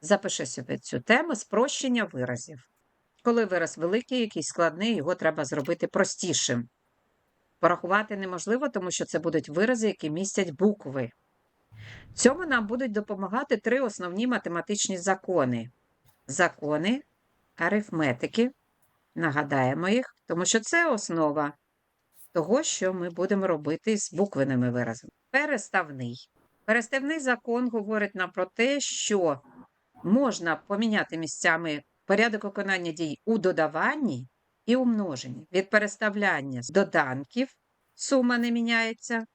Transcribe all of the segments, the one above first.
Запиши собі цю тему спрощення виразів. Коли вираз великий, якийсь складний, його треба зробити простішим. Порахувати неможливо, тому що це будуть вирази, які містять букви. Цьому нам будуть допомагати три основні математичні закони. Закони арифметики. Нагадаємо їх, тому що це основа того, що ми будемо робити з буквеними виразами. Переставний. Переставний закон говорить нам про те, що можна поміняти місцями порядок виконання дій у додаванні і у множенні. Від переставляння доданків сума не міняється.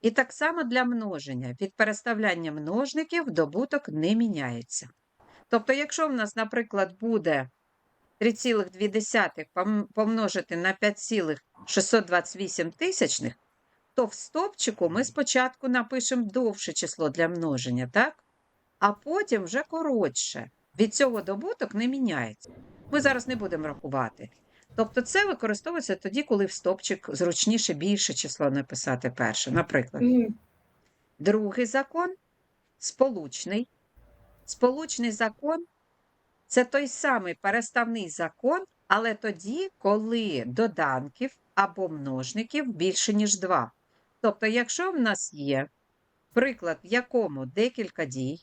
І так само для множення. Від переставляння множників добуток не міняється. Тобто, якщо в нас, наприклад, буде 3,2 помножити на 5,628 тисячних, то в стопчику ми спочатку напишемо довше число для множення, так? А потім вже коротше. Від цього добуток не міняється. Ми зараз не будемо рахувати. Тобто це використовується тоді, коли в стопчик зручніше більше число написати перше. Наприклад, другий закон сполучний. Сполучний закон це той самий переставний закон, але тоді, коли доданків або множників більше, ніж два. Тобто, якщо в нас є приклад, в якому декілька дій,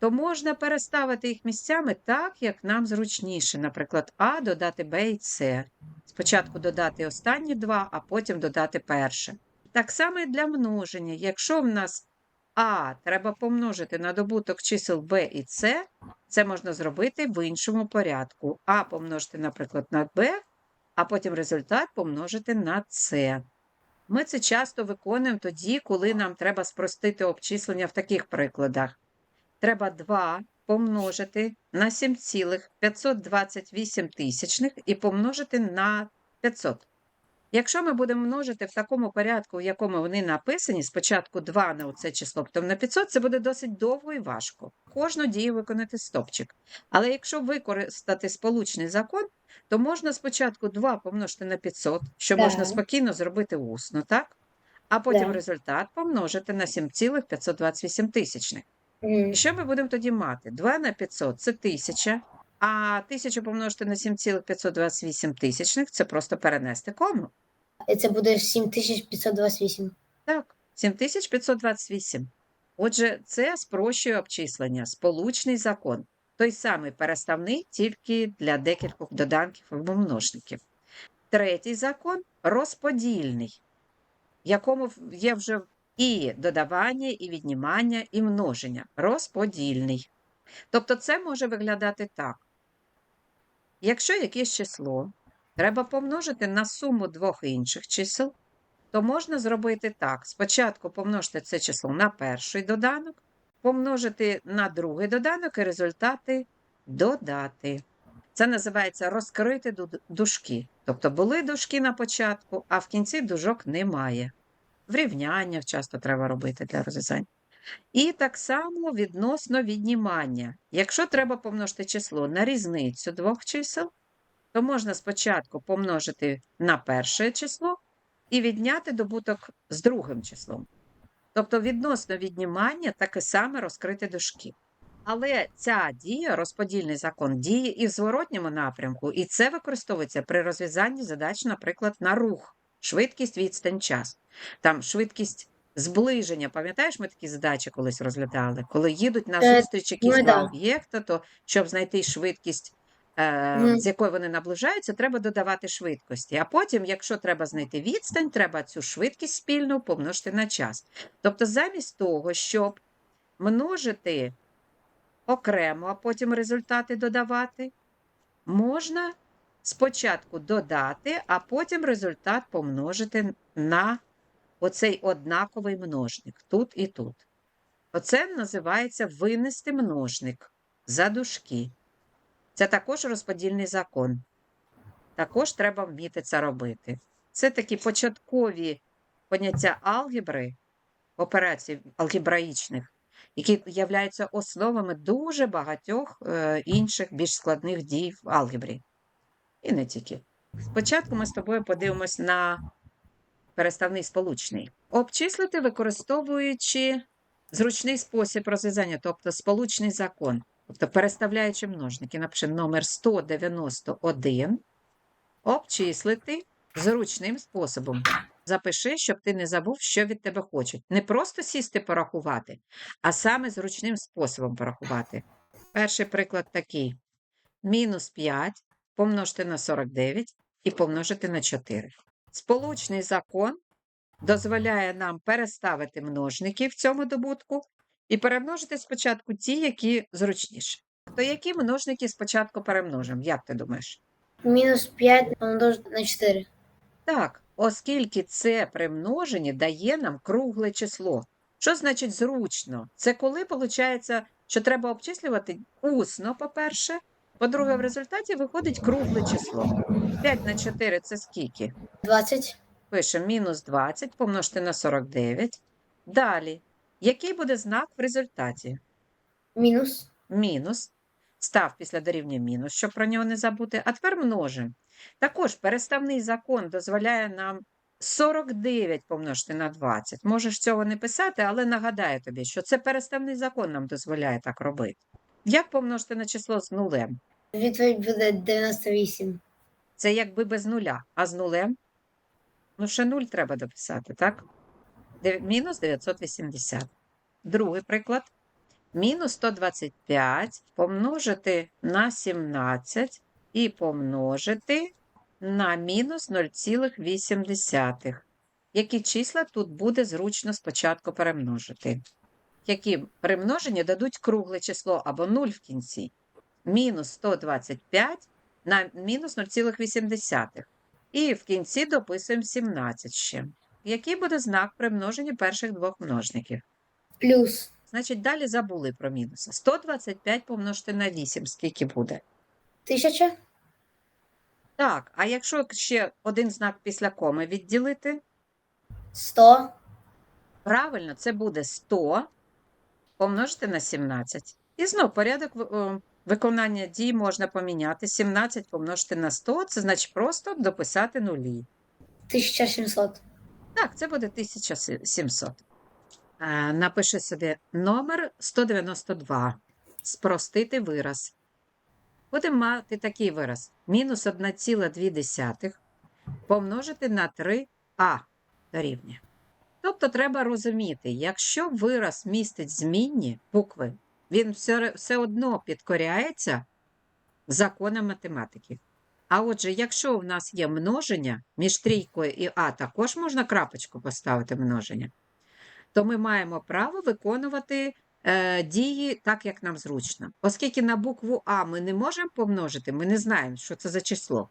то можна переставити їх місцями так, як нам зручніше. Наприклад, А додати Б і С. Спочатку додати останні два, а потім додати перше. Так само і для множення. Якщо в нас А треба помножити на добуток чисел Б і С, це можна зробити в іншому порядку. А помножити, наприклад, на Б, а потім результат помножити на С. Ми це часто виконуємо тоді, коли нам треба спростити обчислення в таких прикладах. Треба 2 помножити на 7,528 тисячних і помножити на 500. Якщо ми будемо множити в такому порядку, в якому вони написані, спочатку 2 на оце число, потім на 500, це буде досить довго і важко. Кожну дію виконати стопчик. Але якщо використати сполучний закон, то можна спочатку 2 помножити на 500, що можна спокійно зробити усно, так? А потім Так. результат помножити на 7,528 тисячних. І що ми будемо тоді мати? 2 на 500 – це 1000, а 1000 помножити на 7,528 тисячних – це просто перенести кому. Це буде 7528. Так, 7528. Отже, це спрощує обчислення, сполучний закон. Той самий переставний, тільки для декількох доданків або множників. Третій закон розподільний, в якому є вже і додавання, і віднімання, і множення. Розподільний. Тобто це може виглядати так. Якщо якесь число треба помножити на суму двох інших чисел, то можна зробити так: спочатку помножити це число на перший доданок, помножити на другий доданок і результати додати. Це називається розкрити ду- дужки. Тобто були дужки на початку, а в кінці дужок немає. Врівняння часто треба робити для розв'язань. І так само відносно віднімання. Якщо треба помножити число на різницю двох чисел, то можна спочатку помножити на перше число і відняти добуток з другим числом. Тобто відносно віднімання таке саме розкрити дужки. Але ця дія, розподільний закон, діє і в зворотньому напрямку, і це використовується при розв'язанні задач, наприклад, на рух, швидкість, відстань, час. Там швидкість зближення. Пам'ятаєш, ми такі задачі колись розглядали? Коли їдуть на Е, зустріч якісь ну, два да. об'єкта, то щоб знайти швидкість, е, Мгм. з якою вони наближаються, треба додавати швидкості. А потім, якщо треба знайти відстань, треба цю швидкість спільну помножити на час. Тобто, замість того, щоб множити окремо, а потім результати додавати, можна спочатку додати, а потім результат помножити на оцей однаковий множник тут і тут. Оце називається винести множник за дужки. Це також розподільний закон. Також треба вміти це робити. Це такі початкові поняття алгебри, операцій алгебраїчних, які являються основами дуже багатьох е, інших більш складних дій в алгебрі. І не тільки. Спочатку ми з тобою подивимось на переставний сполучний. Обчислити, використовуючи Зручний спосіб розв'язання, тобто сполучний закон, тобто переставляючи множники, напиши номер 191, обчислити зручним способом. Запиши, щоб ти не забув, що від тебе хочуть. Не просто сісти порахувати, а саме зручним способом порахувати. Перший приклад такий: мінус 5 помножити на 49 і помножити на 4. Сполучний закон дозволяє нам переставити множники в цьому добутку і перемножити спочатку ті, які зручніші. То які множники спочатку перемножимо? Як ти думаєш? Мінус 5 помножити на 4. Так, оскільки це примноження дає нам кругле число. Що значить зручно? Це коли виходить, що треба обчислювати усно, по-перше. По-друге, в результаті виходить кругле число. 5 на 4 це скільки? 20. Пишемо мінус 20 помножити на 49. Далі. Який буде знак в результаті? Мінус. Мінус. Став після дорівнює мінус, щоб про нього не забути. А тепер множимо. Також переставний закон дозволяє нам 49 помножити на 20. Можеш цього не писати, але нагадаю тобі, що це переставний закон нам дозволяє так робити. Як помножити на число з нулем? Відповідь буде 98. Це якби без нуля, а з нулем? Ну, ще нуль треба дописати, так? Мінус 980. Другий приклад. Мінус 125 помножити на 17 і помножити на мінус 0,8. Які числа тут буде зручно спочатку перемножити? Які примноження дадуть кругле число або 0 в кінці? Мінус 125 на мінус 0,8. І в кінці дописуємо 17 ще. Який буде знак при множенні перших двох множників? Плюс. Значить, далі забули про мінуси. 125 помножити на 8, скільки буде? 1000. Так, а якщо ще один знак після коми відділити, 100. правильно, це буде 100 помножити на 17. І знов порядок о, виконання дій можна поміняти. 17 помножити на 100, це значить просто дописати нулі. 1700. Так, це буде 1700. Е, Напиши собі номер 192. Спростити вираз. Будемо мати такий вираз. Мінус 1,2 помножити на 3а дорівнює. Тобто треба розуміти, якщо вираз містить змінні букви, він все, все одно підкоряється законам математики. А отже, якщо в нас є множення, між трійкою і А також можна крапочку поставити множення, то ми маємо право виконувати е, дії так, як нам зручно. Оскільки на букву А ми не можемо помножити, ми не знаємо, що це за число.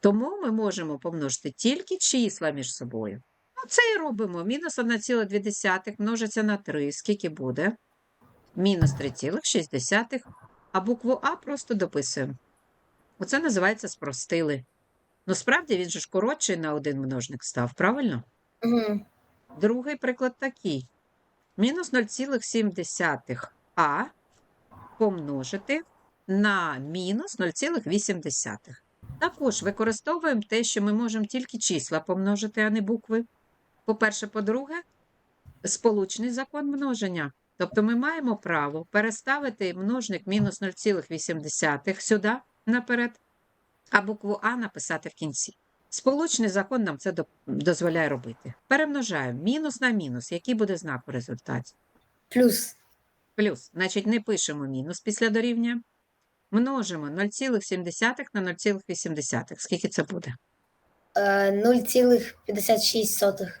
Тому ми можемо помножити тільки числа між собою. Ну, це і робимо. Мінус 1,2 множиться на 3. Скільки буде? Мінус 3,6. А букву А просто дописуємо. Оце називається спростили. Ну, справді він же ж коротший на один множник став, правильно? Угу. Другий приклад такий. Мінус 0,7 а помножити на мінус 0,8. Також використовуємо те, що ми можемо тільки числа помножити, а не букви. По-перше, по-друге, сполучний закон множення. Тобто ми маємо право переставити множник мінус 0,8 сюди наперед, а букву А написати в кінці. Сполучний закон нам це дозволяє робити. Перемножаємо мінус на мінус. Який буде знак у результаті? Плюс. Плюс. Значить, не пишемо мінус після дорівнює. Множимо 0,7 на 0,8. Скільки це буде? Е, 0,56.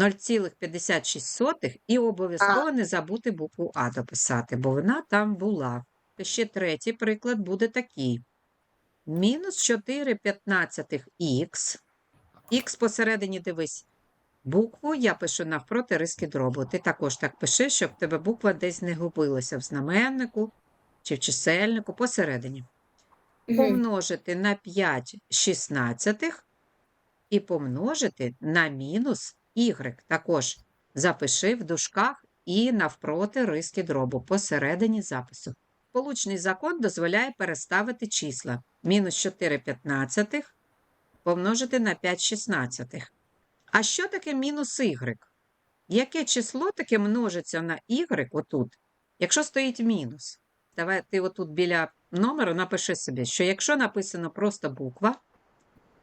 Так, 0,56 і обов'язково не забути букву А дописати, бо вона там була. Ще третій приклад буде такий. Мінус 4 п'ятнадцятих х. Х посередині дивись. Букву я пишу навпроти риски дробу. Ти також так пиши, щоб тебе буква десь не губилася в знаменнику чи в чисельнику посередині. Помножити на 5 шістнадцятих і помножити на мінус y. Також запиши в дужках і навпроти риски дробу посередині запису. Получний закон дозволяє переставити числа. Мінус 4 п'ятнадцятих помножити на 5 шістнадцятих. А що таке мінус y? Яке число таке множиться на y отут, якщо стоїть мінус? Давай ти отут біля номеру напиши собі, що якщо написано просто буква,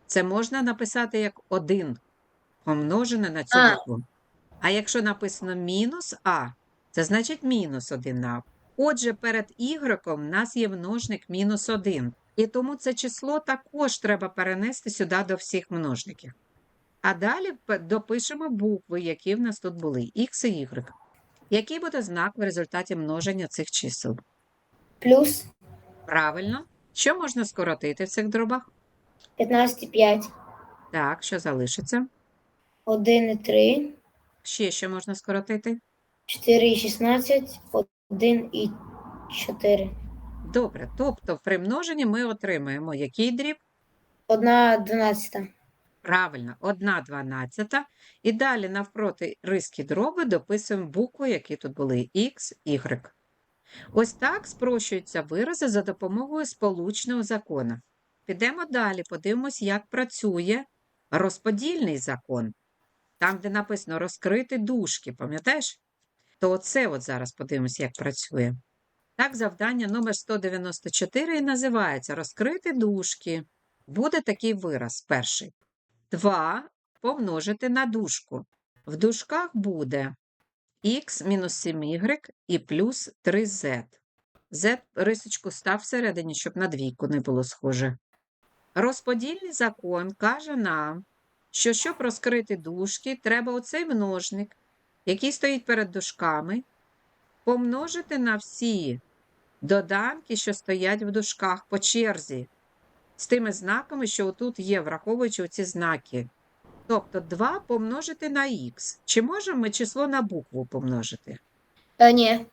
це можна написати як 1 помножене на цю А. букву. А якщо написано мінус а, це значить мінус 1 а. Отже, перед y в нас є множник мінус 1. І тому це число також треба перенести сюди до всіх множників. А далі п- допишемо букви, які в нас тут були, x і y. Який буде знак в результаті множення цих чисел? Плюс Правильно. Що можна скоротити в цих дробах? 15,5. Так, що залишиться? 1,3. Ще що можна скоротити? 4,16. 1,4. Добре, тобто при множенні ми отримаємо який дріб? 1,12. Правильно, 1 дванадцята. І далі навпроти риски дроби дописуємо букви, які тут були X, Y. Ось так спрощуються вирази за допомогою сполучного закону. Підемо далі, подивимось, як працює розподільний закон. Там, де написано розкрити дужки, пам'ятаєш? То оце от зараз подивимось, як працює. Так, завдання номер 194 і називається розкрити дужки. Буде такий вираз перший. 2 помножити на дужку. В дужках буде х мінус 7y і плюс 3z. z рисочку став всередині, щоб на двійку не було схоже. Розподільний закон каже нам, що щоб розкрити дужки, треба оцей множник, який стоїть перед дужками, помножити на всі доданки, що стоять в дужках по черзі з тими знаками, що отут є, враховуючи оці знаки. Тобто 2 помножити на х. Чи можемо ми число на букву помножити? Е, ні.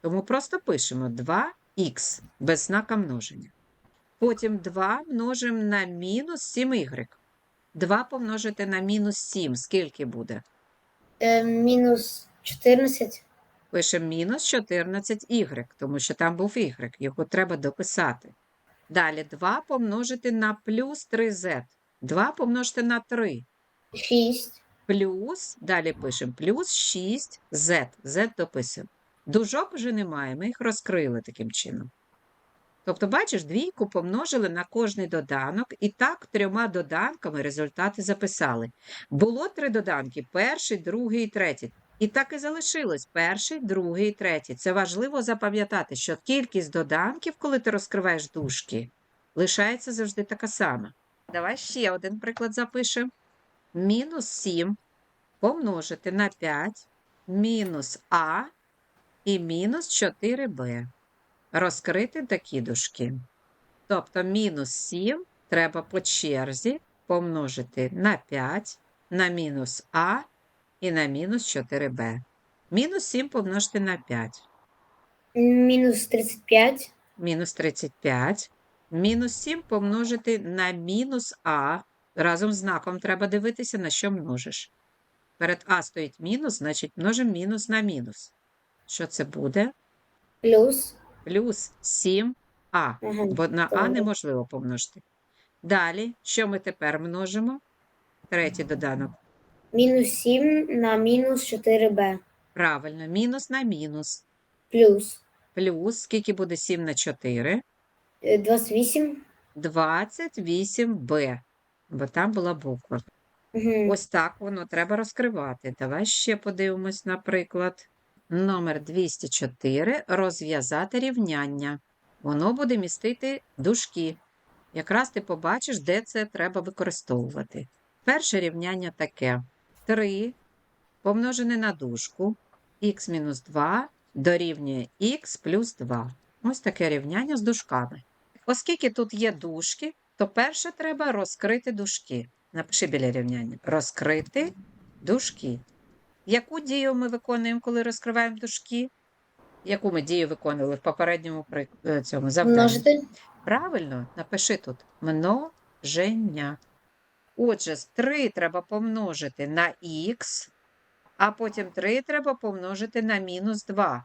Тому просто пишемо 2х без знака множення. Потім 2 множимо на мінус 7y. 2 помножити на мінус 7. Скільки буде? Е, мінус 14. Пишемо мінус 14y, тому що там був y, його треба дописати. Далі 2 помножити на плюс 3z. 2 помножити на 3. 6. Плюс, далі пишемо, плюс 6z. z дописуємо. Дужок вже немає, ми їх розкрили таким чином. Тобто, бачиш, двійку помножили на кожний доданок, і так трьома доданками результати записали. Було три доданки: перший, другий і третій. І так і залишилось перший, другий третій. Це важливо запам'ятати, що кількість доданків, коли ти розкриваєш дужки, лишається завжди така сама. Давай ще один приклад запишемо. Мінус 7 помножити на 5, мінус А і мінус 4Б. Розкрити такі дужки. Тобто мінус 7 треба по черзі помножити на 5, на мінус А і на мінус 4Б. Мінус 7 помножити на 5. Мінус 35. Мінус 35. Мінус 7 помножити на мінус А. Разом з знаком треба дивитися, на що множиш. Перед А стоїть мінус, значить множимо мінус на мінус. Що це буде? Плюс. Плюс 7А. Ага. Бо на А неможливо помножити. Далі, що ми тепер множимо? Третій доданок. Мінус 7 на мінус 4b. Правильно, мінус на мінус. Плюс. Плюс, скільки буде 7 на 4? Е, 28. 28Б. Бо там була буква. Угу. Ось так воно треба розкривати. Давай ще подивимось, наприклад. Номер 204. Розв'язати рівняння. Воно буде містити дужки. Якраз ти побачиш, де це треба використовувати. Перше рівняння таке: 3 помножене на дужку х-2 дорівнює х плюс 2. Ось таке рівняння з дужками. Оскільки тут є дужки, то перше треба розкрити дужки. Напиши біля рівняння. Розкрити дужки. Яку дію ми виконуємо, коли розкриваємо дужки? Яку ми дію виконували в попередньому е, цьому завданні? Множити. Правильно, напиши тут множення. Отже, 3 треба помножити на х, а потім 3 треба помножити на мінус 2.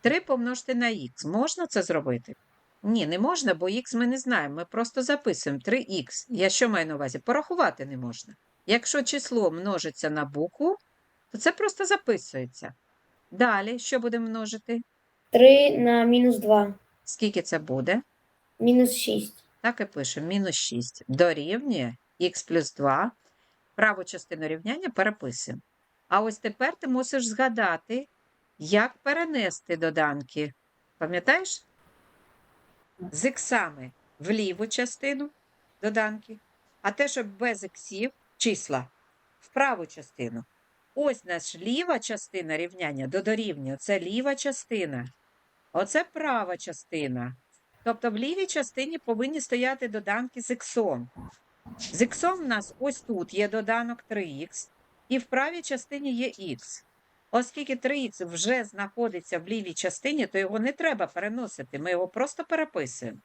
3 помножити на х. Можна це зробити? Ні, не можна, бо х ми не знаємо. Ми просто записуємо 3х. Я що маю на увазі? Порахувати не можна. Якщо число множиться на букву, то це просто записується. Далі, що будемо множити? 3 на мінус 2. Скільки це буде? Мінус 6. Так і пишемо. Мінус 6 дорівнює х плюс 2. Праву частину рівняння переписуємо. А ось тепер ти мусиш згадати, як перенести доданки. Пам'ятаєш? З іксами в ліву частину доданки, а те, що без іксів, числа, в праву частину. Ось наша ліва частина рівняння до дорівнює. Це ліва частина. Оце права частина. Тобто в лівій частині повинні стояти доданки з іксом. З іксом в нас ось тут є доданок 3х, і в правій частині є х. Оскільки 3х вже знаходиться в лівій частині, то його не треба переносити, ми його просто переписуємо.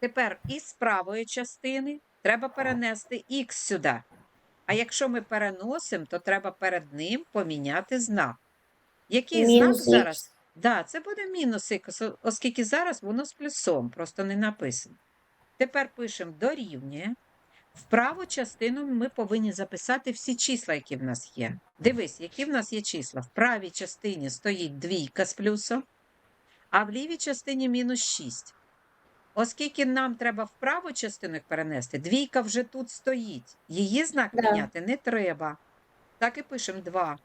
Тепер із правої частини треба перенести х сюди. А якщо ми переносимо, то треба перед ним поміняти знак. Який Мінус знак х. зараз? Да, це буде мінус х, оскільки зараз воно з плюсом, просто не написано. Тепер пишемо дорівнює. В праву частину ми повинні записати всі числа, які в нас є. Дивись, які в нас є числа. В правій частині стоїть двійка з плюсом, а в лівій частині мінус 6. Оскільки нам треба в праву частину їх перенести, двійка вже тут стоїть. Її знак Да. міняти не треба. Так і пишемо 2.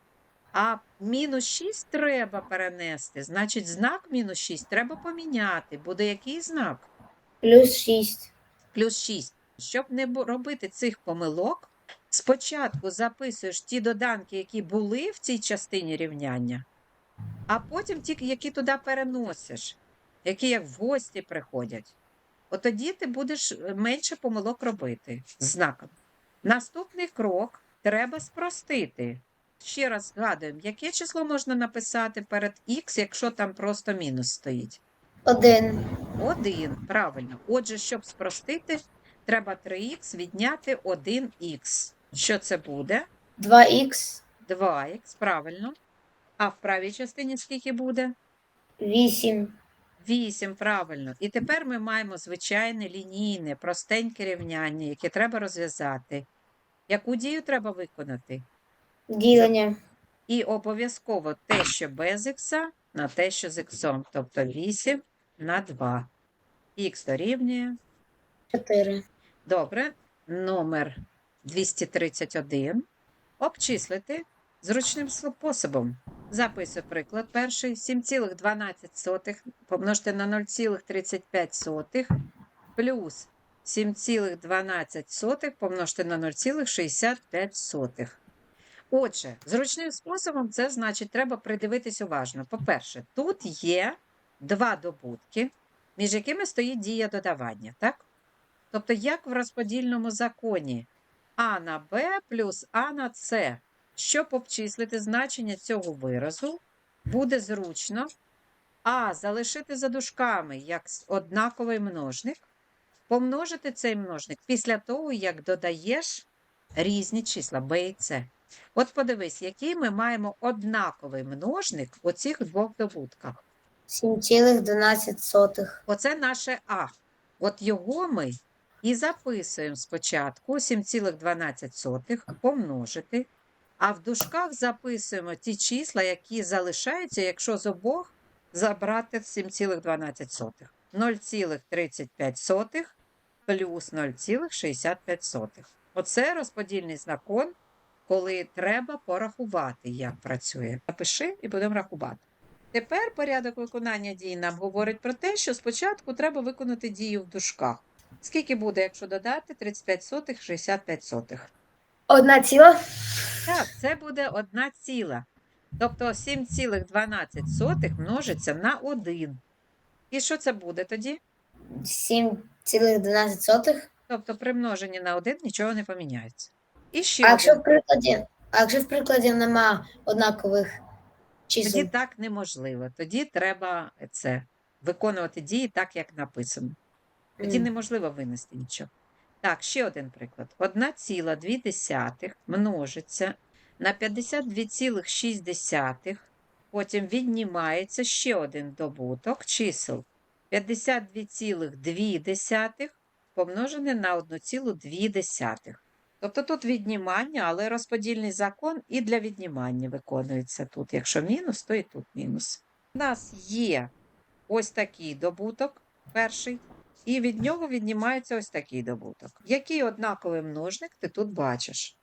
А мінус 6 треба перенести. Значить, знак мінус 6 треба поміняти. Буде який знак? Плюс 6. Плюс 6. Щоб не робити цих помилок, спочатку записуєш ті доданки, які були в цій частині рівняння, а потім ті, які туди переносиш, які як в гості приходять. От тоді ти будеш е, менше помилок робити з знаком. Наступний крок треба спростити. Ще раз згадуємо, яке число можна написати перед х, якщо там просто мінус стоїть. 1. Один, правильно. Отже, щоб спростити, треба 3х відняти 1х. Що це буде? 2х. 2х, правильно. А в правій частині скільки буде? 8. 8, правильно. І тепер ми маємо звичайне лінійне, простеньке рівняння, яке треба розв'язати. Яку дію треба виконати? Ділення. І обов'язково те, що без х, на те, що з х. Тобто 8 на 2. Х дорівнює 4. Добре, номер 231. Обчислити зручним способом. Записую приклад перший. 7,12 помножити на 0,35 плюс 7,12 помножити на 0,65. Отже, зручним способом це значить, треба придивитись уважно. По-перше, тут є два добутки, між якими стоїть дія додавання, так? Тобто, як в розподільному законі А на Б плюс А на С. Щоб обчислити значення цього виразу, буде зручно А залишити за дужками як однаковий множник, помножити цей множник після того, як додаєш різні числа Б і С. От подивись, який ми маємо однаковий множник у цих двох добутках. 7,12. Оце наше А. От його ми і записуємо спочатку 7,12 помножити, а в дужках записуємо ті числа, які залишаються, якщо з обох забрати 7,12. 0,35 плюс 0,65. Оце розподільний закон, коли треба порахувати, як працює. Напиши і будемо рахувати. Тепер порядок виконання дій нам говорить про те, що спочатку треба виконати дію в дужках. Скільки буде, якщо додати 35 сотих, 65 сотих? Одна ціла. Так, це буде одна ціла. Тобто 7,12 множиться на 1. І що це буде тоді? 7,12. Тобто при множенні на 1 нічого не поміняється. І ще А якщо в прикладі, а якщо в прикладі нема однакових Тоді так неможливо. Тоді треба це виконувати дії так, як написано. Тоді М. неможливо винести нічого. Так, ще один приклад. 1,2 множиться на 52,6, потім віднімається ще один добуток чисел. 52,2 помножене на 1,2. Тобто тут віднімання, але розподільний закон і для віднімання виконується тут. Якщо мінус, то і тут мінус. У нас є ось такий добуток, перший, і від нього віднімається ось такий добуток. Який однаковий множник ти тут бачиш?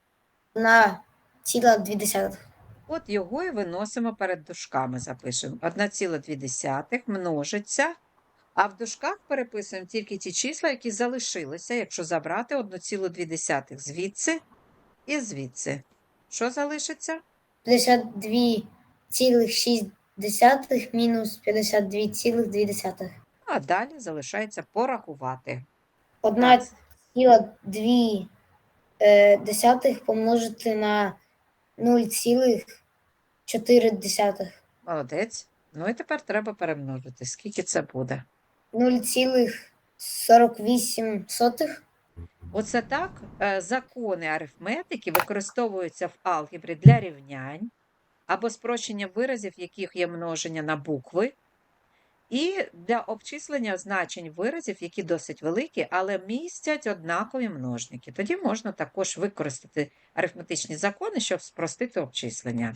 На ціла 2 десятих. От його і виносимо перед дужками, запишемо. 1,2 множиться, а в дужках переписуємо тільки ті числа, які залишилися, якщо забрати 1,2 звідси і звідси. Що залишиться? 52,6 мінус 52,2. А далі залишається порахувати. 1,2 е, десятих помножити на 0,4. Молодець. Ну і тепер треба перемножити. Скільки це буде? 0,48. Оце так е, закони арифметики використовуються в алгебрі для рівнянь або спрощення виразів, яких є множення на букви, і для обчислення значень виразів, які досить великі, але містять однакові множники. Тоді можна також використати арифметичні закони, щоб спростити обчислення.